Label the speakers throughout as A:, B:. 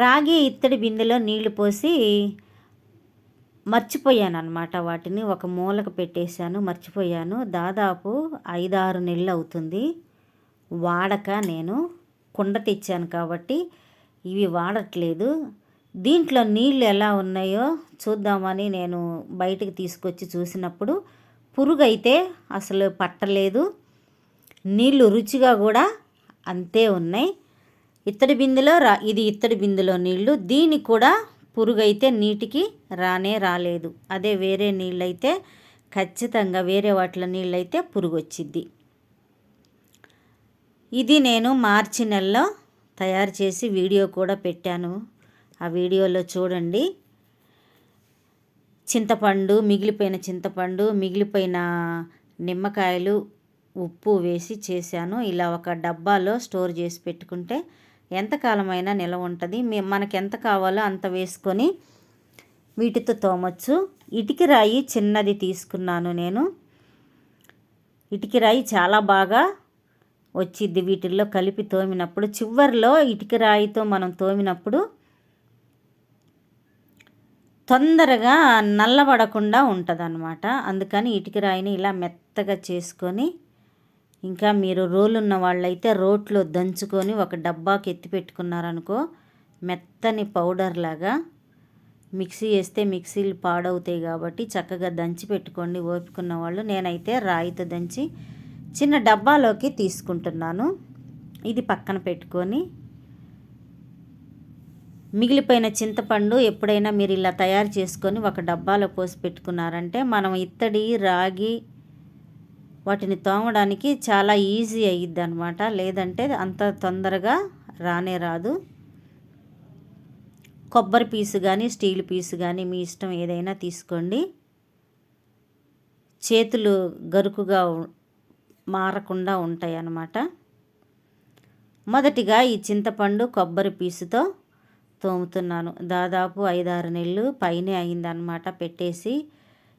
A: రాగి ఇత్తడి బిందెలో నీళ్ళు పోసి మర్చిపోయాను అనమాట వాటిని ఒక మూలకు పెట్టేశాను మర్చిపోయాను. దాదాపు ఐదారు నెలలు అవుతుంది. వాడక నేను కుండ తెచ్చాను కాబట్టి ఇవి వాడట్లేదు. దీంట్లో నీళ్ళు ఎలా ఉన్నాయో చూద్దామని నేను బయటకు తీసుకొచ్చి చూసినప్పుడు పురుగు అయితే అసలు పట్టలేదు. నీళ్ళు రుచిగా కూడా అంతే ఉన్నాయి. ఇత్తడి బిందెలో రా ఇది ఇత్తడి బిందెలో నీళ్ళు దీని కూడా పురుగు అయితే నీటికి రానే రాలేదు. అదే వేరే నీళ్ళైతే ఖచ్చితంగా వేరే వాటిలో నీళ్ళైతే పురుగు వచ్చిద్ది ఇది నేను మార్చి నెలలో తయారు చేసి వీడియో కూడా పెట్టాను. ఆ వీడియోలో చూడండి. చింతపండు మిగిలిపోయిన చింతపండు మిగిలిపోయిన నిమ్మకాయలు ఉప్పు వేసి చేశాను. ఇలా ఒక డబ్బాలో స్టోర్ చేసి పెట్టుకుంటే ఎంతకాలమైనా నిలవ ఉంటుంది. మనకి ఎంత కావాలో అంత వేసుకొని వీటితో తోమచ్చు. ఇటుకి రాయి చిన్నది తీసుకున్నాను నేను. ఇటుకి రాయి చాలా బాగా వచ్చిద్ది వీటిల్లో కలిపి తోమినప్పుడు. చివరిలో ఇటుక రాయితో మనం తోమినప్పుడు తొందరగా నల్లబడకుండా ఉంటుంది అందుకని ఇటుక రాయిని ఇలా మెత్తగా చేసుకొని ఇంకా మీరు రోలు ఉన్న వాళ్ళైతే రోట్లో దంచుకొని ఒక డబ్బాకి ఎత్తి పెట్టుకున్నారనుకో మెత్తని పౌడర్ లాగా మిక్సీ వేస్తే మిక్సీలు పాడవుతాయి కాబట్టి చక్కగా దంచి పెట్టుకోండి. ఓపికన్న వాళ్ళు నేనైతే రాయితో దంచి చిన్న డబ్బాలోకి తీసుకుంటున్నాను. ఇది పక్కన పెట్టుకొని మిగిలిపోయిన చింతపండు ఎప్పుడైనా మీరు ఇలా తయారు చేసుకొని ఒక డబ్బాలో పోసి పెట్టుకున్నారంటే మనం ఇత్తడి రాగి వాటిని తోమడానికి చాలా ఈజీ అయ్యిద్ది అనమాట లేదంటే అంత తొందరగా రానే రాదు. కొబ్బరి పీసు కానీ స్టీల్ పీసు కానీ మీ ఇష్టం ఏదైనా తీసుకోండి. చేతులు గరుకుగా మారకుండా ఉంటాయి అన్నమాట మొదటిగా ఈ చింతపండు కొబ్బరి పీసుతో తోముతున్నాను. దాదాపు ఐదారు నెలలు పైనే అయిందనమాట పెట్టేసి.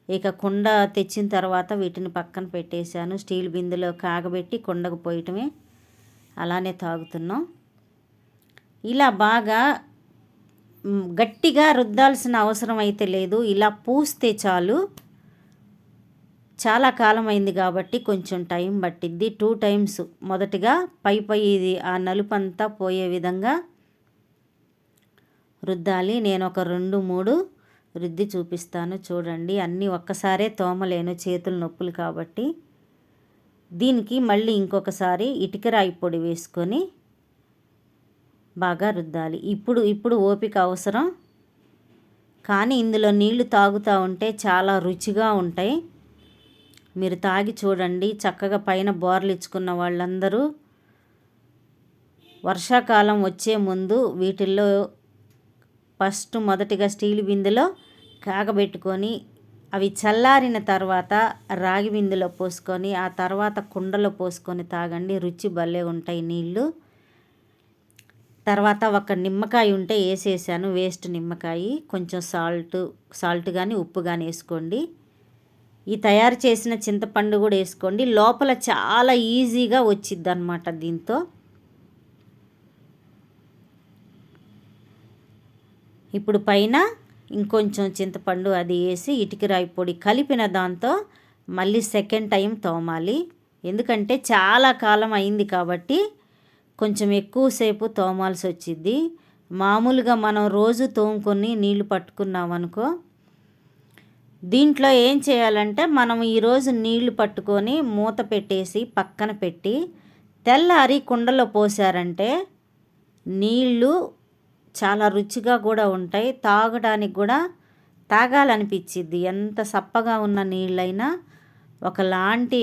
A: ఇక కుండ తెచ్చిన తర్వాత వీటిని పక్కన పెట్టేశాను. స్టీల్ బిందులో కాగబెట్టి కుండకు పోయటమే అలానే తాగుతున్నాం. ఇలా బాగా గట్టిగా రుద్దాల్సిన అవసరం అయితే లేదు. ఇలా పూస్తే చాలు. చాలా కాలం అయింది కాబట్టి కొంచెం టైం పట్టిద్ది. టూ టైమ్స్ మొదటిగా పై పై ఇది ఆ నలుపంతా పోయే విధంగా రుద్దాలి. నేను ఒక రెండు మూడు రుద్ది చూపిస్తాను. చూడండి అన్నీ ఒక్కసారే తోమలేను చేతులు నొప్పులు కాబట్టి. దీనికి మళ్ళీ ఇంకొకసారి ఇటుకరాయి పొడి వేసుకొని బాగా రుద్దాలి. ఇప్పుడు ఇప్పుడు ఓపిక అవసరం. కానీ ఇందులో నీళ్ళు తాగుతూ ఉంటే చాలా రుచిగా ఉంటాయి. మీరు తాగి చూడండి చక్కగా పైన బోర్లు ఇచ్చుకున్న వాళ్ళందరూ. వర్షాకాలం వచ్చే ముందు వీటిల్లో ఫస్ట్ మొదటిగా స్టీల్ బిందెలో కాగబెట్టుకొని అవి చల్లారిన తర్వాత రాగి బిందులో పోసుకొని ఆ తర్వాత కుండలో పోసుకొని తాగండి. రుచి భలే ఉంటాయి నీళ్ళు. తర్వాత ఒక నిమ్మకాయ ఉంటే వేసేసాను. వేస్ట్ నిమ్మకాయ. కొంచెం సాల్ట్ సాల్ట్ కానీ ఉప్పు కానీ వేసుకోండి. ఈ తయారు చేసిన చింతపండు కూడా వేసుకోండి. లోపల చాలా ఈజీగా వచ్చిద్ది అనమాట దీంతో. ఇప్పుడు పైన ఇంకొంచెం చింతపండు అది వేసి ఇటుకరాయి పొడి కలిపిన దాంతో మళ్ళీ సెకండ్ టైం తోమాలి. ఎందుకంటే చాలా కాలం అయింది కాబట్టి కొంచెం ఎక్కువసేపు తోమాల్సి వచ్చింది మామూలుగా మనం రోజు తోముకొని నీళ్ళు పట్టుకున్నామనుకో దీంట్లో ఏం చేయాలంటే మనం ఈరోజు నీళ్ళు పట్టుకొని మూత పెట్టేసి పక్కన పెట్టి తెల్లారి కుండలో పోసారంటే నీళ్ళు చాలా రుచిగా కూడా ఉంటాయి. తాగడానికి కూడా తాగాలనిపించిద్ది ఎంత సప్పగా ఉన్న నీళ్ళైనా ఒకలాంటి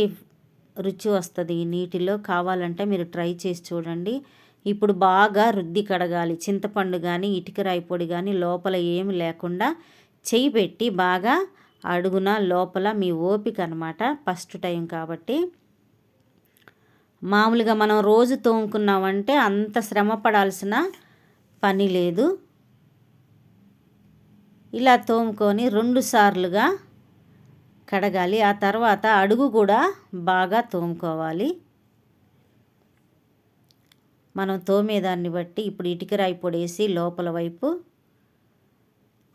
A: రుచి వస్తుంది ఈ నీటిలో. కావాలంటే మీరు ట్రై చేసి చూడండి. ఇప్పుడు బాగా రుద్ది కడగాలి. చింతపండు కానీ ఇటుక రాయి పొడి కానీ లోపల ఏమి లేకుండా చేయి పెట్టి బాగా అడుగున లోపల మీ ఓపిక అనమాట ఫస్ట్ టైం కాబట్టి. మామూలుగా మనం రోజు తోముకున్నామంటే అంత శ్రమ పడాల్సిన పని లేదు. ఇలా తోముకొని రెండు సార్లుగా కడగాలి. ఆ తర్వాత అడుగు కూడా బాగా తోముకోవాలి. మనం తోమేదాన్ని బట్టి ఇప్పుడు ఇటుకరాయి పొడి వేసి లోపల వైపు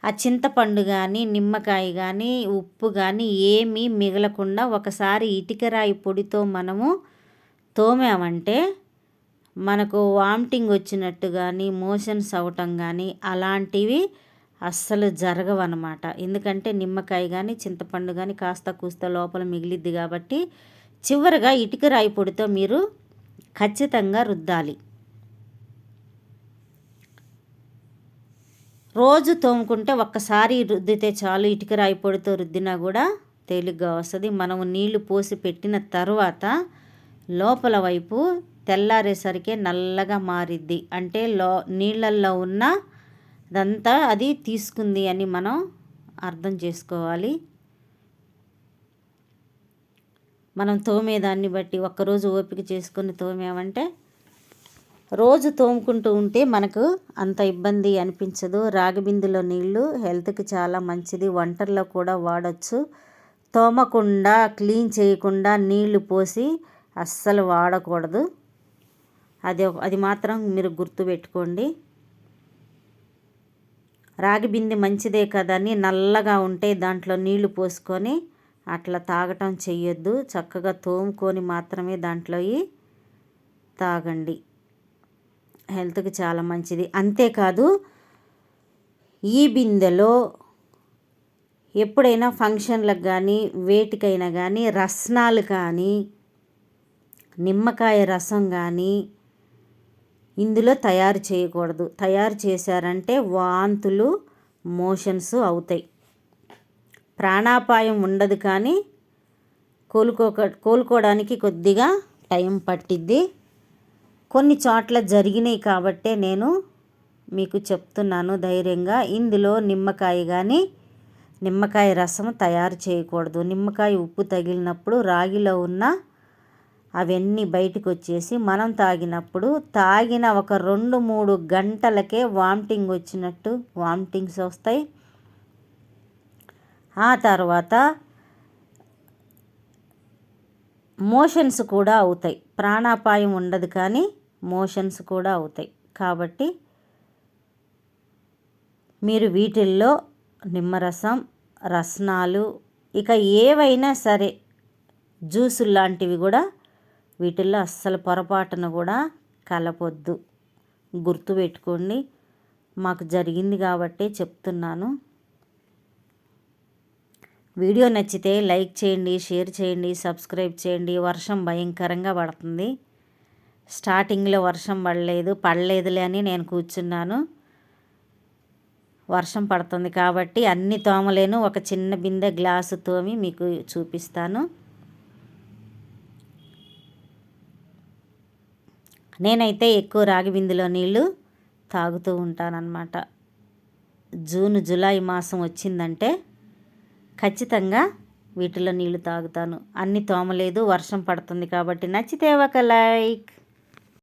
A: ఆ చింతపండు కానీ నిమ్మకాయ కానీ ఉప్పు కానీ ఏమీ మిగలకుండా ఒకసారి ఇటుకరాయి పొడితో మనము తోమామంటే మనకు వామిటింగ్ వచ్చినట్టు కానీ మోషన్స్ అవటం కానీ అలాంటివి అస్సలు జరగవన్నమాట. ఎందుకంటే నిమ్మకాయ కానీ చింతపండు కానీ కాస్త కూస్త లోపల మిగిలిద్ది కాబట్టి చివరిగా ఇటుక రాయి పొడితో మీరు ఖచ్చితంగా రుద్దాలి. రోజు తోముకుంటే ఒక్కసారి రుద్దితే చాలు. ఇటుక రాయి పొడితో రుద్దినా కూడా తేలిగ్గా వస్తుంది. మనము నీళ్ళు పోసి పెట్టిన తర్వాత లోపల వైపు తెల్లారేసరికి నల్లగా మారిద్ది. అంటే లో నీళ్ళల్లో ఉన్న అదంతా అది తీసుకుంది అని మనం అర్థం చేసుకోవాలి. మనం తోమేదాన్ని బట్టి ఒక్కరోజు ఓపిక చేసుకొని తోమామంటే రోజు తోముకుంటూ ఉంటే మనకు అంత ఇబ్బంది అనిపించదు. రాగిబిందులో నీళ్ళు హెల్త్కి చాలా మంచిది. వంటల్లో కూడా వాడచ్చు. తోమకుండా క్లీన్ చేయకుండా నీళ్ళు పోసి అస్సలు వాడకూడదు. అది అది మాత్రం మీరు గుర్తుపెట్టుకోండి రాగి బిందె మంచిదే కదని నల్లగా ఉంటే దాంట్లో నీళ్ళు పోసుకొని అట్లా తాగటం చెయ్యొద్దు. చక్కగా తోముకొని మాత్రమే దాంట్లో తాగండి. హెల్త్కి చాలా మంచిది. అంతేకాదు ఈ బిందెలో ఎప్పుడైనా ఫంక్షన్లకు కానీ వేటికైనా కానీ రసనాలు కానీ నిమ్మకాయ రసం కానీ ఇందులో తయారు చేయకూడదు. తయారు చేశారంటే వాంతులు మోషన్స్ అవుతాయి. ప్రాణాపాయం ఉండదు కానీ కోలుకోక కోలుకోవడానికి కొద్దిగా టైం పట్టిద్ది. కొన్ని చోట్ల జరిగినాయి కాబట్టే నేను మీకు చెప్తున్నాను ధైర్యంగా. ఇందులో నిమ్మకాయ కానీ నిమ్మకాయ రసం తయారు చేయకూడదు. నిమ్మకాయ ఉప్పు తగిలినప్పుడు రాగిలో ఉన్న అవన్నీ బయటకు వచ్చేసి మనం తాగినప్పుడు తాగిన ఒక రెండు మూడు గంటలకే వామిటింగ్ వచ్చినట్టు వామిటింగ్స్ వస్తాయి. ఆ తర్వాత మోషన్స్ కూడా అవుతాయి. ప్రాణాపాయం ఉండదు కానీ మోషన్స్ కూడా అవుతాయి. కాబట్టి మీరు వీటిల్లో నిమ్మరసం రసనాలు ఇక ఏవైనా సరే జ్యూసులు లాంటివి కూడా వీటిల్లో అస్సలు పొరపాటున కూడా కలపొద్దు. గుర్తుపెట్టుకోండి మాకు జరిగింది కాబట్టే చెప్తున్నాను. వీడియో నచ్చితే లైక్ చేయండి షేర్ చేయండి సబ్స్క్రైబ్ చేయండి. వర్షం భయంకరంగా పడుతుంది. స్టార్టింగ్లో వర్షం పడలేదు పడలేదులే అని నేను కూర్చున్నాను. వర్షం పడుతుంది కాబట్టి అన్ని తోమలేను ఒక చిన్న బిందె గ్లాసు తోమి మీకు చూపిస్తాను. నేనైతే ఎక్కువ రాగి బిందులో నీళ్ళు తాగుతూ ఉంటానన్నమాట. జూన్ జూలై మాసం వచ్చిందంటే ఖచ్చితంగా వీటిలో నీళ్ళు తాగుతాను. అన్ని తోమలేదు వర్షం పడుతుంది కాబట్టి నచ్చితే ఒక లైక్.